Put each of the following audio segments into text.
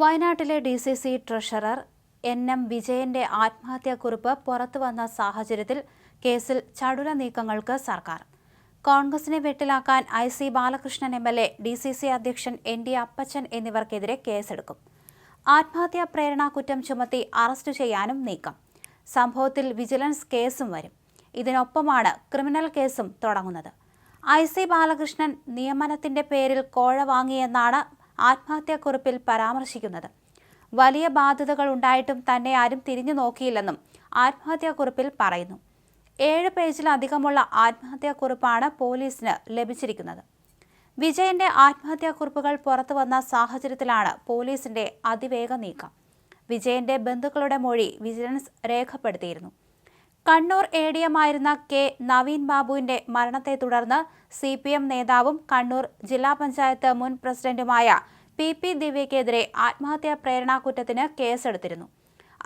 വയനാട്ടിലെ D C C treasurer N M വിജയന്റെ ആത്മഹത്യാക്കുറിപ്പ് പുറത്തുവന്ന സാഹചര്യത്തിൽ കേസിൽ ചടുല നീക്കങ്ങൾക്ക് സർക്കാർ. കോൺഗ്രസിനെ വെട്ടിലാക്കാൻ I C Balakrishnan M L A D C C അധ്യക്ഷൻ എൻ ഡി അപ്പച്ചൻ എന്നിവർക്കെതിരെ കേസെടുക്കും. ആത്മഹത്യാ പ്രേരണ കുറ്റം ചുമത്തി അറസ്റ്റ് ചെയ്യാനും നീക്കം. സംഭവത്തിൽ വിജിലൻസ് കേസും വരും. ഇതിനൊപ്പമാണ് ക്രിമിനൽ കേസും തുടങ്ങുന്നത്. ഐ സി ബാലകൃഷ്ണൻ നിയമനത്തിന്റെ പേരിൽ കോഴ വാങ്ങിയെന്നാണ് ആത്മഹത്യാക്കുറിപ്പിൽ പരാമർശിക്കുന്നത്. വലിയ ബാധ്യതകൾ ഉണ്ടായിട്ടും തന്നെ ആരും തിരിഞ്ഞു നോക്കിയില്ലെന്നും ആത്മഹത്യാക്കുറിപ്പിൽ പറയുന്നു. ഏഴ് പേജിലധികമുള്ള ആത്മഹത്യാക്കുറിപ്പാണ് പോലീസിന് ലഭിച്ചിരിക്കുന്നത്. വിജയന്റെ ആത്മഹത്യാക്കുറിപ്പുകൾ പുറത്തു വന്ന സാഹചര്യത്തിലാണ് പോലീസിന്റെ അതിവേഗ നീക്കം. വിജയന്റെ ബന്ധുക്കളുടെ മൊഴി വിജിലൻസ് രേഖപ്പെടുത്തിയിരുന്നു. കണ്ണൂർ എ ഡി എം ആയിരുന്ന കെ നവീൻ ബാബുവിന്റെ മരണത്തെ തുടർന്ന് സി പി എം നേതാവും കണ്ണൂർ ജില്ലാ പഞ്ചായത്ത് മുൻ പ്രസിഡന്റുമായ പി പി ദിവ്യക്കെതിരെ ആത്മഹത്യാ പ്രേരണാ കുറ്റത്തിന് കേസെടുത്തിരുന്നു.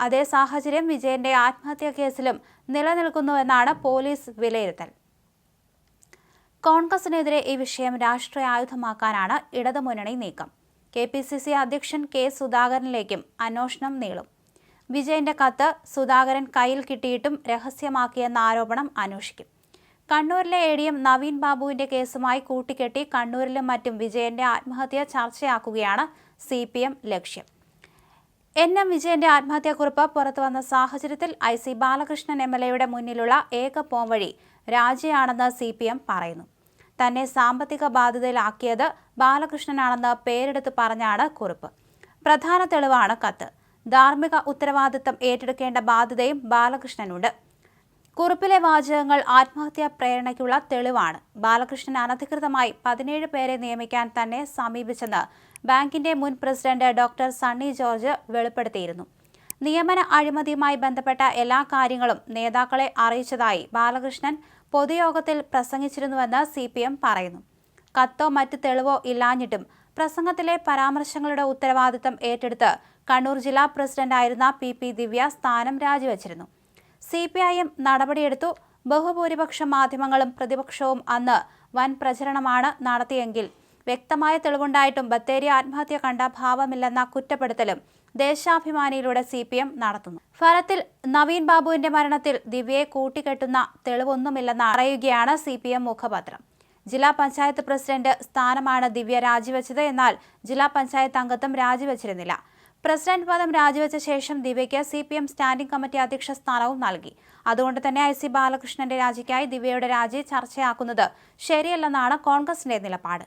അതേ സാഹചര്യം വിജയന്റെ ആത്മഹത്യാ കേസിലും നിലനിൽക്കുന്നുവെന്നാണ് പോലീസ് വിലയിരുത്തൽ. കോൺഗ്രസിനെതിരെ ഈ വിഷയം രാഷ്ട്രീയ ആയുധമാക്കാനാണ് ഇടതുമുന്നണി നീക്കം. കെ പി സി സി അധ്യക്ഷൻ കെ സുധാകരനിലേക്കും അന്വേഷണം നീളും. വിജയന്റെ കത്ത് സുധാകരൻ കയ്യിൽ കിട്ടിയിട്ടും രഹസ്യമാക്കിയെന്ന ആരോപണം അന്വേഷിക്കും. കണ്ണൂരിലെ എ ഡി എം നവീൻ ബാബുവിന്റെ കേസുമായി കൂട്ടിക്കെട്ടി കണ്ണൂരിലും മറ്റും വിജയന്റെ ആത്മഹത്യ ചർച്ചയാക്കുകയാണ് സി പി എം ലക്ഷ്യം. എൻ എം വിജയന്റെ ആത്മഹത്യാക്കുറിപ്പ് പുറത്തു വന്ന സാഹചര്യത്തിൽ I C Balakrishnan M L എയുടെ മുന്നിലുള്ള ഏക പോംവഴി രാജയാണെന്ന് സി പി എം പറയുന്നു. തന്നെ സാമ്പത്തിക ബാധ്യതയിലാക്കിയത് ബാലകൃഷ്ണനാണെന്ന് പേരെടുത്ത് പറഞ്ഞാണ് കുറിപ്പ്. പ്രധാന തെളിവാണ് കത്ത്. ധാർമ്മിക ഉത്തരവാദിത്തം ഏറ്റെടുക്കേണ്ട ബാധ്യതയും ബാലകൃഷ്ണനുണ്ട്. കുറിപ്പിലെ വാചകങ്ങൾ ആത്മഹത്യാ പ്രേരണയ്ക്കുള്ള തെളിവാണ്. ബാലകൃഷ്ണൻ അനധികൃതമായി പതിനേഴ് പേരെ നിയമിക്കാൻ തന്നെ സമീപിച്ചെന്ന് ബാങ്കിന്റെ മുൻ പ്രസിഡന്റ് ഡോക്ടർ സണ്ണി ജോർജ് വെളിപ്പെടുത്തിയിരുന്നു. നിയമന അഴിമതിയുമായി ബന്ധപ്പെട്ട എല്ലാ കാര്യങ്ങളും നേതാക്കളെ അറിയിച്ചതായി ബാലകൃഷ്ണൻ പൊതുയോഗത്തിൽ പ്രസംഗിച്ചിരുന്നുവെന്ന് സി പറയുന്നു. കത്തോ മറ്റ് തെളിവോ ഇല്ലാഞ്ഞിട്ടും പ്രസംഗത്തിലെ പരാമർശങ്ങളുടെ ഉത്തരവാദിത്തം ഏറ്റെടുത്ത് കണ്ണൂർ ജില്ലാ പ്രസിഡന്റായിരുന്ന പി പി ദിവ്യ സ്ഥാനം രാജിവെച്ചിരുന്നു. സി പി ഐ എം നടപടിയെടുത്തു. ബഹുഭൂരിപക്ഷ മാധ്യമങ്ങളും പ്രതിപക്ഷവും അന്ന് വൻ പ്രചരണമാണ് നടത്തിയെങ്കിൽ വ്യക്തമായ തെളിവുണ്ടായിട്ടും ബത്തേരി ആത്മഹത്യ കണ്ട ഭാവമില്ലെന്ന കുറ്റപ്പെടുത്തലും ദേശാഭിമാനിയിലൂടെ സി പി എം നടത്തുന്നു. ഫലത്തിൽ നവീൻ ബാബുവിന്റെ മരണത്തിൽ ദിവ്യയെ കൂട്ടിക്കെട്ടുന്ന തെളിവൊന്നുമില്ലെന്ന് അറിയുകയാണ് സി പി എം മുഖപത്രം. ജില്ലാ പഞ്ചായത്ത് പ്രസിഡന്റ് സ്ഥാനമാണ് ദിവ്യ രാജിവെച്ചത്. എന്നാൽ ജില്ലാ പഞ്ചായത്ത് അംഗത്വം രാജിവെച്ചിരുന്നില്ല. പ്രസിഡന്റ് പദം രാജിവെച്ച ശേഷം ദിവ്യയ്ക്ക് C P M standing committee അധ്യക്ഷ സ്ഥാനവും നൽകി. അതുകൊണ്ട് തന്നെ ഐ സി ബാലകൃഷ്ണന്റെ രാജിക്കായി ദിവ്യയുടെ രാജി ചർച്ചയാക്കുന്നത് ശരിയല്ലെന്നാണ് കോൺഗ്രസിന്റെ നിലപാട്.